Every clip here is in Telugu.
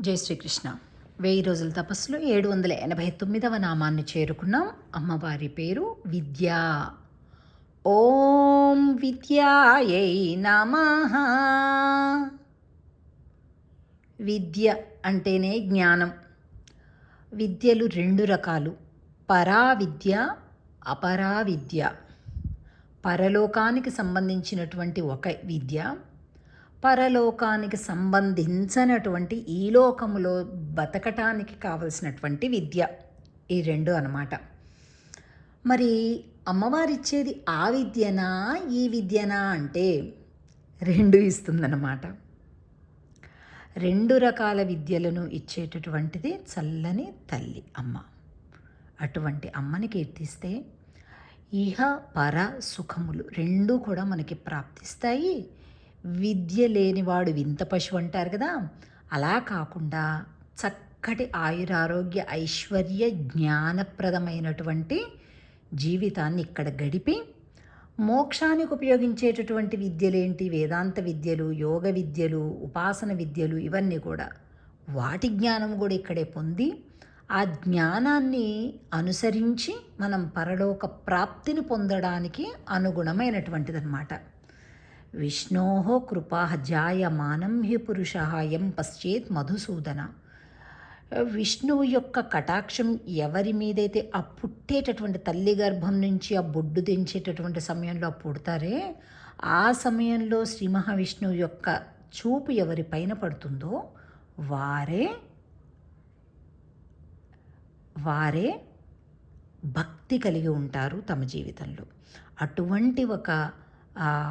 జై శ్రీకృష్ణ. వెయ్యి రోజుల తపస్సులో ఏడు వందల ఎనభై తొమ్మిదవ నామాన్ని చేరుకున్నాం. అమ్మవారి పేరు విద్య. ఓం విద్యాయై నమ. విద్య అంటేనే జ్ఞానం. విద్యలు రెండు రకాలు. పరా విద్య అపరా విద్య పరలోకానికి సంబంధించినటువంటి ఒక విద్య పరలోకానికి సంబంధించినటువంటి ఈ లోకములో బతకటానికి కావలసినటువంటి విద్య ఈ రెండు అనమాట మరి అమ్మవారిచ్చేది ఆ విద్యనా ఈ విద్యనా అంటే రెండు ఇస్తుందన్నమాట. రెండు రకాల విద్యలను ఇచ్చేటటువంటిది చల్లని తల్లి అమ్మ. అటువంటి అమ్మని కీర్తిస్తే ఇహ పర సుఖములు రెండూ కూడా మనకి ప్రాప్తిస్తాయి. విద్య లేనివాడు వింత పశువు అంటారు కదా. అలా కాకుండా చక్కటి ఆయురారోగ్య ఐశ్వర్య జ్ఞానప్రదమైనటువంటి జీవితాన్ని ఇక్కడ గడిపి మోక్షానికి ఉపయోగించేటటువంటి విద్యలేంటి? వేదాంత విద్యలు యోగ విద్యలు ఉపాసన విద్యలు ఇవన్నీ కూడా. వాటి జ్ఞానం కూడా ఇక్కడే పొంది ఆ జ్ఞానాన్ని అనుసరించి మనం పరలోక ప్రాప్తిని పొందడానికి అనుగుణమైనటువంటిదన్నమాట. విష్ణో కృపా జాయమానం హి పురుష పశ్చేత్ మధుసూదన. విష్ణువు యొక్క కటాక్షం ఎవరి మీదైతే ఆ పుట్టేటటువంటి తల్లి గర్భం నుంచి ఆ బొడ్డు దించేటటువంటి సమయంలో పుడతారే ఆ సమయంలో శ్రీ మహావిష్ణువు యొక్క చూపు ఎవరి పైన పడుతుందో వారే వారే భక్తి కలిగి ఉంటారు తమ జీవితంలో. అటువంటి ఒక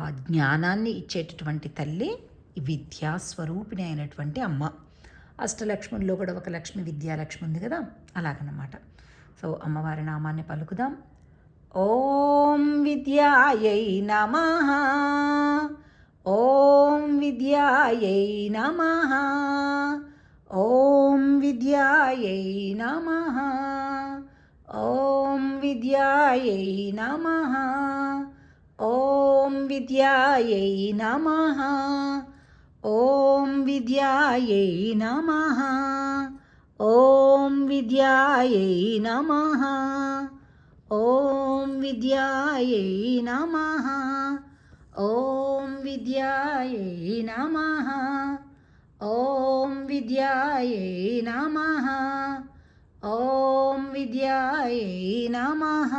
జ్ఞానాన్ని ఇచ్చేటటువంటి తల్లి విద్యాస్వరూపిణి అయినటువంటి అమ్మ. అష్టలక్ష్ముల్లో కూడా ఒక లక్ష్మి విద్యాలక్ష్మి ఉంది కదా అలాగనమాట. సో అమ్మవారి నామాన్ని పలుకుదాం. ఓం విద్యాయై నమ. ఓం విద్యాయై నమ. ఓం విద్యాయై నమ. ఓం విద్యాయై నమ. ॐ विद्यायै नमः ॐ विद्यायै नमः ॐ विद्यायै नमः ॐ विद्यायै नमः ॐ विद्यायै नमः ॐ विद्यायै नमः ॐ विद्यायै नमः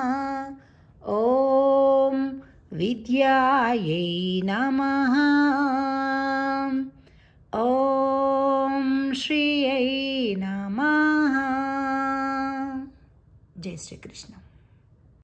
ॐ విద్యాయై నమ ఓం శ్రీయై నమ జై శ్రీకృష్ణ